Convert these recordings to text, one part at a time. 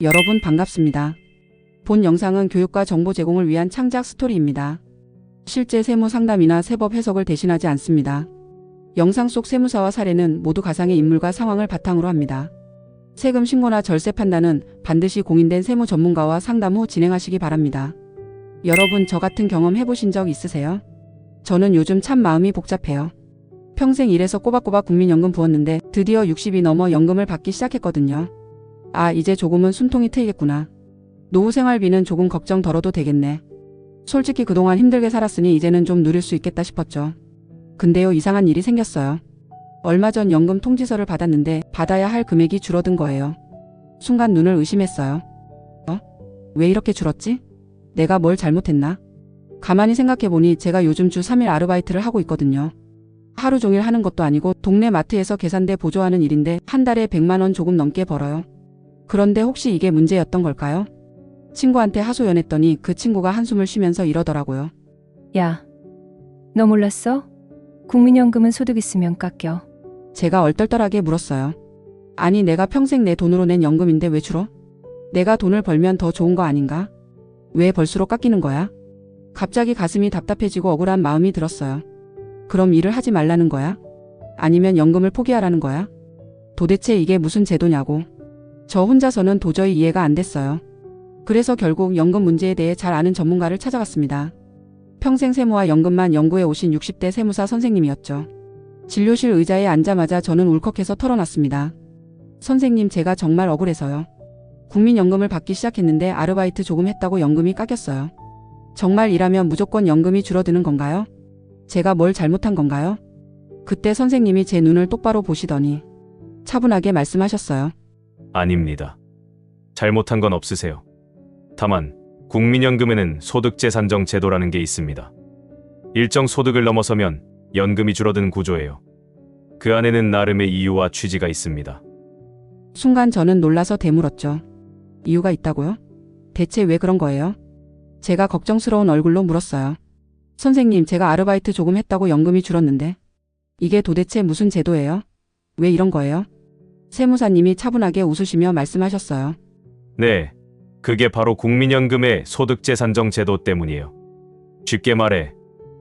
여러분 반갑습니다. 본 영상은 교육과 정보 제공을 위한 창작 스토리입니다. 실제 세무 상담이나 세법 해석을 대신하지 않습니다. 영상 속 세무사와 사례는 모두 가상의 인물과 상황을 바탕으로 합니다. 세금 신고나 절세 판단은 반드시 공인된 세무 전문가와 상담 후 진행하시기 바랍니다. 여러분 저 같은 경험 해보신 적 있으세요? 저는 요즘 참 마음이 복잡해요. 평생 일해서 꼬박꼬박 국민연금 부었는데 드디어 60이 넘어 연금을 받기 시작했거든요. 아, 이제 조금은 숨통이 트이겠구나. 노후 생활비는 조금 걱정 덜어도 되겠네. 솔직히 그동안 힘들게 살았으니 이제는 좀 누릴 수 있겠다 싶었죠. 근데요, 이상한 일이 생겼어요. 얼마 전 연금 통지서를 받았는데 받아야 할 금액이 줄어든 거예요. 순간 눈을 의심했어요. 어? 왜 이렇게 줄었지? 내가 뭘 잘못했나? 가만히 생각해보니 제가 요즘 주 3일 아르바이트를 하고 있거든요. 하루 종일 하는 것도 아니고 동네 마트에서 계산대 보조하는 일인데 한 달에 100만 원 조금 넘게 벌어요. 그런데 혹시 이게 문제였던 걸까요? 친구한테 하소연했더니 그 친구가 한숨을 쉬면서 이러더라고요. 야, 너 몰랐어? 국민연금은 소득 있으면 깎여. 제가 얼떨떨하게 물었어요. 아니, 내가 평생 내 돈으로 낸 연금인데 왜 줄어? 내가 돈을 벌면 더 좋은 거 아닌가? 왜 벌수록 깎이는 거야? 갑자기 가슴이 답답해지고 억울한 마음이 들었어요. 그럼 일을 하지 말라는 거야? 아니면 연금을 포기하라는 거야? 도대체 이게 무슨 제도냐고. 저 혼자서는 도저히 이해가 안 됐어요. 그래서 결국 연금 문제에 대해 잘 아는 전문가를 찾아갔습니다. 평생 세무와 연금만 연구해 오신 60대 세무사 선생님이었죠. 진료실 의자에 앉자마자 저는 울컥해서 털어놨습니다. 선생님, 제가 정말 억울해서요. 국민연금을 받기 시작했는데 아르바이트 조금 했다고 연금이 깎였어요. 정말 일하면 무조건 연금이 줄어드는 건가요? 제가 뭘 잘못한 건가요? 그때 선생님이 제 눈을 똑바로 보시더니 차분하게 말씀하셨어요. 아닙니다. 잘못한 건 없으세요. 다만 국민연금에는 소득재산정 제도라는 게 있습니다. 일정 소득을 넘어서면 연금이 줄어든 구조예요. 그 안에는 나름의 이유와 취지가 있습니다. 순간 저는 놀라서 되물었죠. 이유가 있다고요? 대체 왜 그런 거예요? 제가 걱정스러운 얼굴로 물었어요. 선생님, 제가 아르바이트 조금 했다고 연금이 줄었는데. 이게 도대체 무슨 제도예요? 왜 이런 거예요? 세무사님이 차분하게 웃으시며 말씀하셨어요. 네, 그게 바로 국민연금의 소득재산정 제도 때문이에요. 쉽게 말해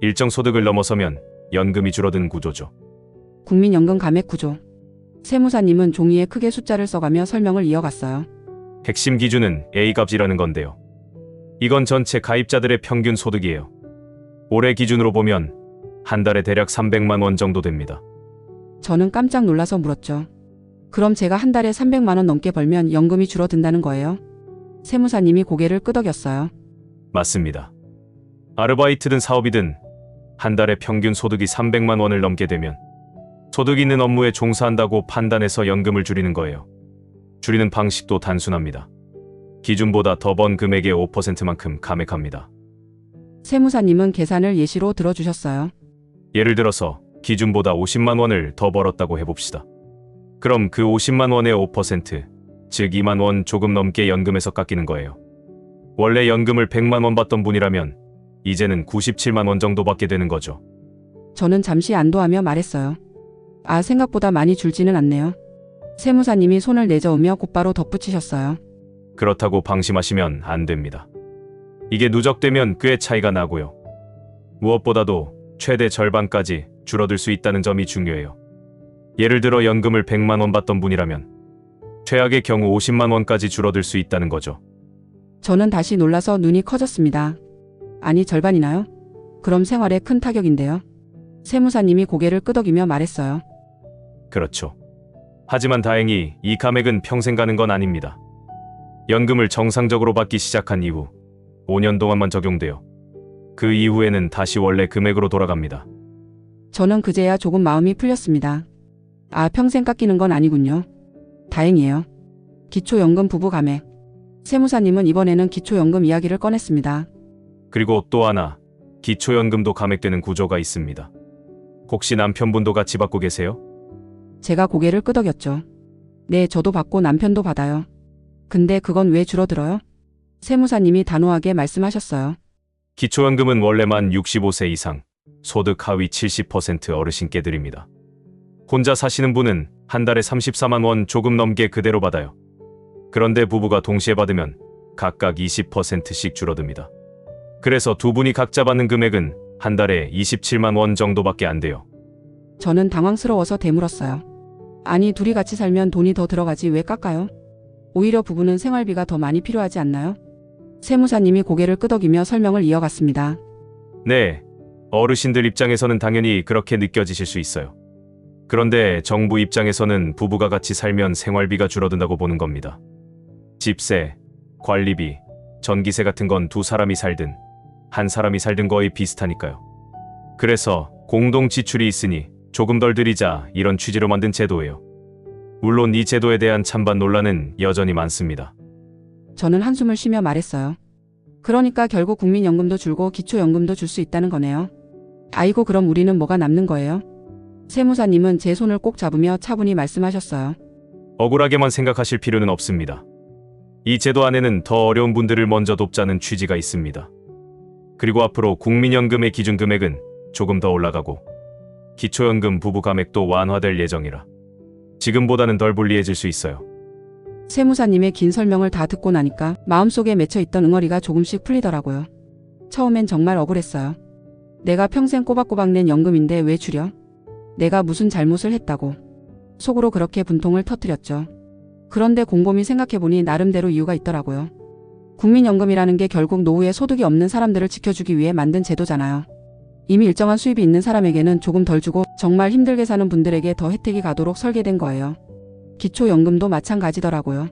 일정 소득을 넘어서면 연금이 줄어든 구조죠. 국민연금 감액 구조. 세무사님은 종이에 크게 숫자를 써가며 설명을 이어갔어요. 핵심 기준은 A값이라는 건데요. 이건 전체 가입자들의 평균 소득이에요. 올해 기준으로 보면 한 달에 대략 300만 원 정도 됩니다. 저는 깜짝 놀라서 물었죠. 그럼 제가 한 달에 300만 원 넘게 벌면 연금이 줄어든다는 거예요? 세무사님이 고개를 끄덕였어요. 맞습니다. 아르바이트든 사업이든 한 달에 평균 소득이 300만 원을 넘게 되면 소득 있는 업무에 종사한다고 판단해서 연금을 줄이는 거예요. 줄이는 방식도 단순합니다. 기준보다 더 번 금액의 5%만큼 감액합니다. 세무사님은 계산을 예시로 들어주셨어요. 예를 들어서 기준보다 50만 원을 더 벌었다고 해봅시다. 그럼 그 50만 원의 5%, 즉 2만 원 조금 넘게 연금에서 깎이는 거예요. 원래 연금을 100만 원 받던 분이라면 이제는 97만 원 정도 받게 되는 거죠. 저는 잠시 안도하며 말했어요. 아, 생각보다 많이 줄지는 않네요. 세무사님이 손을 내저으며 곧바로 덧붙이셨어요. 그렇다고 방심하시면 안 됩니다. 이게 누적되면 꽤 차이가 나고요. 무엇보다도 최대 절반까지 줄어들 수 있다는 점이 중요해요. 예를 들어 연금을 100만 원 받던 분이라면 최악의 경우 50만 원까지 줄어들 수 있다는 거죠. 저는 다시 놀라서 눈이 커졌습니다. 아니, 절반이나요? 그럼 생활에 큰 타격인데요. 세무사님이 고개를 끄덕이며 말했어요. 그렇죠. 하지만 다행히 이 감액은 평생 가는 건 아닙니다. 연금을 정상적으로 받기 시작한 이후 5년 동안만 적용돼요. 그 이후에는 다시 원래 금액으로 돌아갑니다. 저는 그제야 조금 마음이 풀렸습니다. 아, 평생 깎이는 건 아니군요. 다행이에요. 기초연금 부부 감액. 세무사님은 이번에는 기초연금 이야기를 꺼냈습니다. 그리고 또 하나, 기초연금도 감액되는 구조가 있습니다. 혹시 남편분도 같이 받고 계세요? 제가 고개를 끄덕였죠. 네, 저도 받고 남편도 받아요. 근데 그건 왜 줄어들어요? 세무사님이 단호하게 말씀하셨어요. 기초연금은 원래만 65세 이상, 소득 하위 70% 어르신께 드립니다. 혼자 사시는 분은 한 달에 34만 원 조금 넘게 그대로 받아요. 그런데 부부가 동시에 받으면 각각 20%씩 줄어듭니다. 그래서 두 분이 각자 받는 금액은 한 달에 27만 원 정도밖에 안 돼요. 저는 당황스러워서 되물었어요. 아니, 둘이 같이 살면 돈이 더 들어가지 왜 깎아요? 오히려 부부는 생활비가 더 많이 필요하지 않나요? 세무사님이 고개를 끄덕이며 설명을 이어갔습니다. 네, 어르신들 입장에서는 당연히 그렇게 느껴지실 수 있어요. 그런데 정부 입장에서는 부부가 같이 살면 생활비가 줄어든다고 보는 겁니다. 집세, 관리비, 전기세 같은 건 두 사람이 살든 한 사람이 살든 거의 비슷하니까요. 그래서 공동 지출이 있으니 조금 덜 들이자 이런 취지로 만든 제도예요. 물론 이 제도에 대한 찬반 논란은 여전히 많습니다. 저는 한숨을 쉬며 말했어요. 그러니까 결국 국민연금도 줄고 기초연금도 줄 수 있다는 거네요. 아이고, 그럼 우리는 뭐가 남는 거예요? 세무사님은 제 손을 꼭 잡으며 차분히 말씀하셨어요. 억울하게만 생각하실 필요는 없습니다. 이 제도 안에는 더 어려운 분들을 먼저 돕자는 취지가 있습니다. 그리고 앞으로 국민연금의 기준 금액은 조금 더 올라가고 기초연금 부부 감액도 완화될 예정이라 지금보다는 덜 불리해질 수 있어요. 세무사님의 긴 설명을 다 듣고 나니까 마음속에 맺혀있던 응어리가 조금씩 풀리더라고요. 처음엔 정말 억울했어요. 내가 평생 꼬박꼬박 낸 연금인데 왜 줄여? 내가 무슨 잘못을 했다고. 속으로 그렇게 분통을 터뜨렸죠. 그런데 곰곰이 생각해보니 나름대로 이유가 있더라고요. 국민연금이라는 게 결국 노후에 소득이 없는 사람들을 지켜주기 위해 만든 제도잖아요. 이미 일정한 수입이 있는 사람에게는 조금 덜 주고 정말 힘들게 사는 분들에게 더 혜택이 가도록 설계된 거예요. 기초연금도 마찬가지더라고요.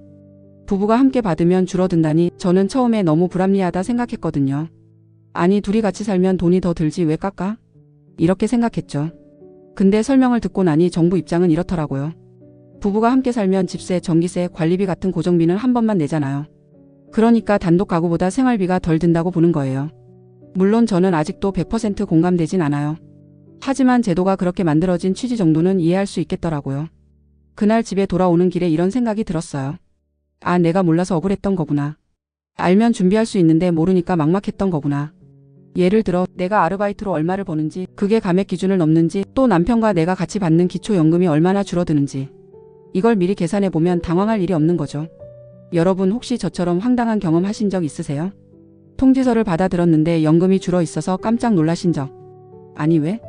부부가 함께 받으면 줄어든다니 저는 처음에 너무 불합리하다 생각했거든요. 아니, 둘이 같이 살면 돈이 더 들지 왜 깎아? 이렇게 생각했죠. 근데 설명을 듣고 나니 정부 입장은 이렇더라고요. 부부가 함께 살면 집세, 전기세, 관리비 같은 고정비는 한 번만 내잖아요. 그러니까 단독 가구보다 생활비가 덜 든다고 보는 거예요. 물론 저는 아직도 100% 공감되진 않아요. 하지만 제도가 그렇게 만들어진 취지 정도는 이해할 수 있겠더라고요. 그날 집에 돌아오는 길에 이런 생각이 들었어요. 아, 내가 몰라서 억울했던 거구나. 알면 준비할 수 있는데 모르니까 막막했던 거구나. 예를 들어 내가 아르바이트로 얼마를 버는지, 그게 감액 기준을 넘는지, 또 남편과 내가 같이 받는 기초연금이 얼마나 줄어드는지. 이걸 미리 계산해 보면 당황할 일이 없는 거죠. 여러분 혹시 저처럼 황당한 경험 하신 적 있으세요? 통지서를 받아 들었는데 연금이 줄어 있어서 깜짝 놀라신 적. 아니 왜?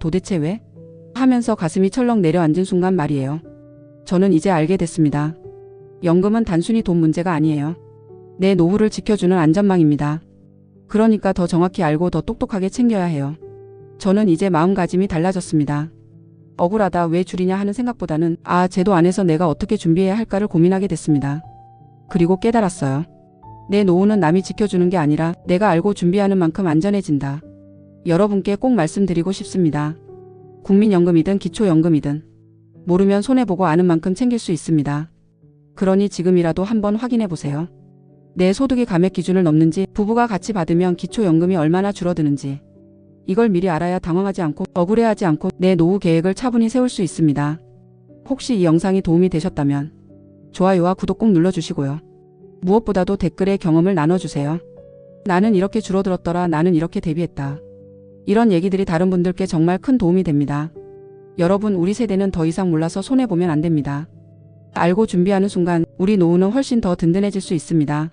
도대체 왜? 하면서 가슴이 철렁 내려앉은 순간 말이에요. 저는 이제 알게 됐습니다. 연금은 단순히 돈 문제가 아니에요. 내 노후를 지켜주는 안전망입니다. 그러니까 더 정확히 알고 더 똑똑하게 챙겨야 해요. 저는 이제 마음가짐이 달라졌습니다. 억울하다 왜 줄이냐 하는 생각보다는 아, 제도 안에서 내가 어떻게 준비해야 할까를 고민하게 됐습니다. 그리고 깨달았어요. 내 노후는 남이 지켜주는 게 아니라 내가 알고 준비하는 만큼 안전해진다. 여러분께 꼭 말씀드리고 싶습니다. 국민연금이든 기초연금이든 모르면 손해보고 아는 만큼 챙길 수 있습니다. 그러니 지금이라도 한번 확인해 보세요. 내 소득이 감액 기준을 넘는지, 부부가 같이 받으면 기초연금이 얼마나 줄어드는지. 이걸 미리 알아야 당황하지 않고 억울해하지 않고 내 노후 계획을 차분히 세울 수 있습니다. 혹시 이 영상이 도움이 되셨다면 좋아요와 구독 꼭 눌러주시고요. 무엇보다도 댓글에 경험을 나눠주세요. 나는 이렇게 줄어들었더라. 나는 이렇게 대비했다. 이런 얘기들이 다른 분들께 정말 큰 도움이 됩니다. 여러분, 우리 세대는 더 이상 몰라서 손해보면 안 됩니다. 알고 준비하는 순간 우리 노후는 훨씬 더 든든해질 수 있습니다.